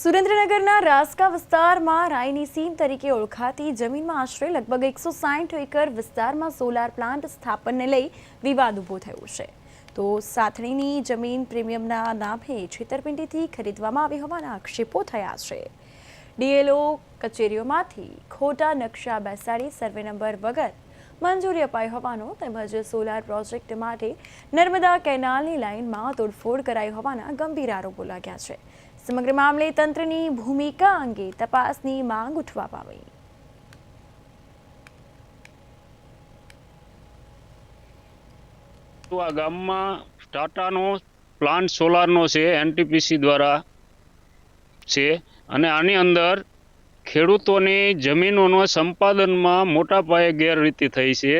સુરેન્દ્રનગરના રાસકા વિસ્તારમાં રાયની સીમ તરીકે ઓળખાતી જમીનમાં આશરે લગભગ એકસો સાઠ એકર વિસ્તારમાં સોલાર પ્લાન્ટ સ્થાપનને લઈ વિવાદ ઊભો થયો છે. તો સાથણીની જમીન પ્રીમિયમના નામે છેતરપિંડીથી ખરીદવામાં આવી હોવાના આક્ષેપો થયા છે. ડીએલઓ કચેરીઓમાંથી ખોટા નકશા બેસાડી સર્વે નંબર વગર મંજૂરી અપાઈ હોવાનો તેમજ સોલાર પ્રોજેક્ટ માટે નર્મદા કેનાલની લાઇનમાં તોડફોડ કરાઈ હોવાના ગંભીર આરોપો લાગ્યા છે. સમગ્ર મામલે તંત્રની ભૂમિકા અંગે તપાસની માંગ ઉઠવા પામી. આ ગામમાં ટાટાનો પ્લાન્ટ સોલારનો છે, એનટીપીસી દ્વારા છે અને આની અંદર ખેડૂતોની જમીનોના સંપાદનમાં મોટા પાયે ગેરરીતિ થઈ છે.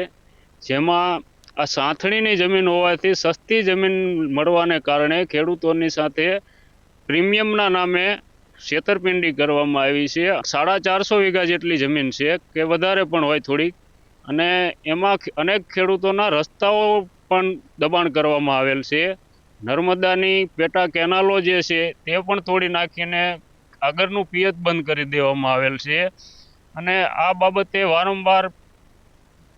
જેમાં આ સાંથણીની જમીન હોવાથી સસ્તી જમીન મળવાને કારણે ખેડૂતોની સાથે પ્રીમિયમના નામે છેતરપિંડી કરવામાં આવી છે. સાડા ચારસો વીઘા જેટલી જમીન છે, કે વધારે પણ હોય થોડીક. અને એમાં અનેક ખેડૂતોના રસ્તાઓ પણ દબાણ કરવામાં આવેલ છે. નર્મદાની પેટા કેનાલો જે છે, તે પણ તોડી નાખીને આગળનું પિયત બંધ કરી દેવામાં આવેલ છે. અને આ બાબતે વારંવાર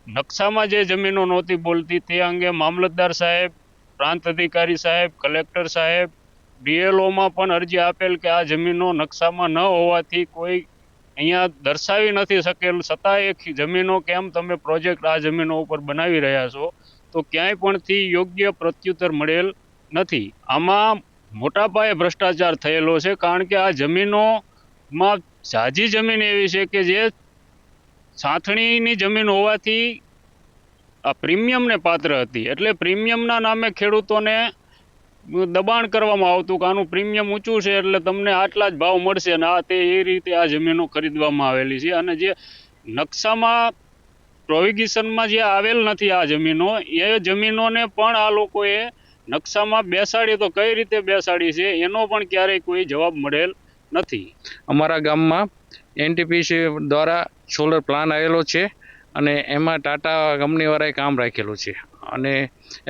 નકશામાં જે જમીનો નહોતી બોલતી, તે અંગે મામલતદાર સાહેબ, પ્રાંત અધિકારી સાહેબ, કલેક્ટર સાહેબ ડીએલઓમાં પણ અરજી આપેલ કે આ જમીનો નકશામાં ન હોવાથી કોઈ અહીંયા દર્શાવી નથી શકેલ, છતાં એ જમીનો કેમ તમે પ્રોજેક્ટ આ જમીનો ઉપર બનાવી રહ્યા છો, તો ક્યાંય પણથી યોગ્ય પ્રત્યુત્તર મળેલ નથી. આમાં મોટા પાયે ભ્રષ્ટાચાર થયેલો છે, કારણ કે આ જમીનોમાં ઝાઝી જમીન એવી છે કે જે સાંથણીની જમીન હોવાથી આ પ્રીમિયમને પાત્ર હતી. એટલે પ્રીમિયમના નામે ખેડૂતોને દબાણ કરવામાં આવતું કે આનું પ્રીમિયમ ઊંચું છે એટલે તમને આટલા જ ભાવ મળશે અને આ તે એ રીતે આ જમીનો ખરીદવામાં આવેલી છે. અને જે નકશામાં પ્રોવિગેશનમાં જે આવેલ નથી આ જમીનો, એ જમીનોને પણ આ લોકોએ નકશામાં બેસાડી તો કઈ રીતે બેસાડી છે એનો પણ ક્યારેય કોઈ જવાબ મળેલ નથી. અમારા ગામમાં એનટીપીસી દ્વારા સોલર પ્લાન આવેલો છે અને એમાં ટાટા કંપનીવાળાએ કામ રાખેલું છે. અને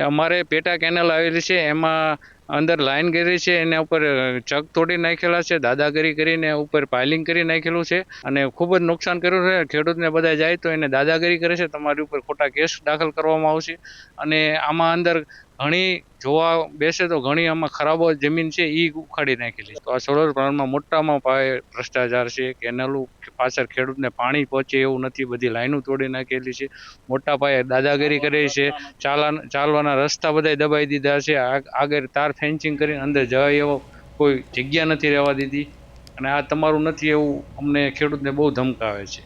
અમારે પેટા કેનલ આવેલી છે, એમાં અંદર લાઈન કરી છે, એના ઉપર ચક તોડી નાખેલા છે, દાદાગીરી કરીને ઉપર પાઇલિંગ કરી નાખેલું છે અને ખૂબ જ નુકસાન કર્યું છે. ખેડૂતને બધા જાય તો એને દાદાગીરી કરે છે. તમારી ઉપર ખોટા કેસ દાખલ કરવામાં આવશે અને આમાં અંદર ઘણી જોવા બેસે તો ઘણી આમાં ખરાબો જમીન છે એ ઉખાડી નાખેલી તો આ સોલર પ્લાન્ટમાં મોટામાં પાયે ભ્રષ્ટાચાર છે કેનાલું પાછળ ખેડૂતને પાણી પહોંચે એવું નથી, બધી લાઈનો તોડી નાખેલી છે. મોટા પાયે દાદાગીરી કરી છે, ચાલા, ચાલવાના રસ્તા બધા દબાઈ દીધા છે આગળ તાર ફેન્સિંગ કરીને અંદર જવાય એવો કોઈ જગ્યા નથી રહેવા દીધી. અને આ તમારું નથી એવું અમને ખેડૂતને બહુ ધમકાવે છે.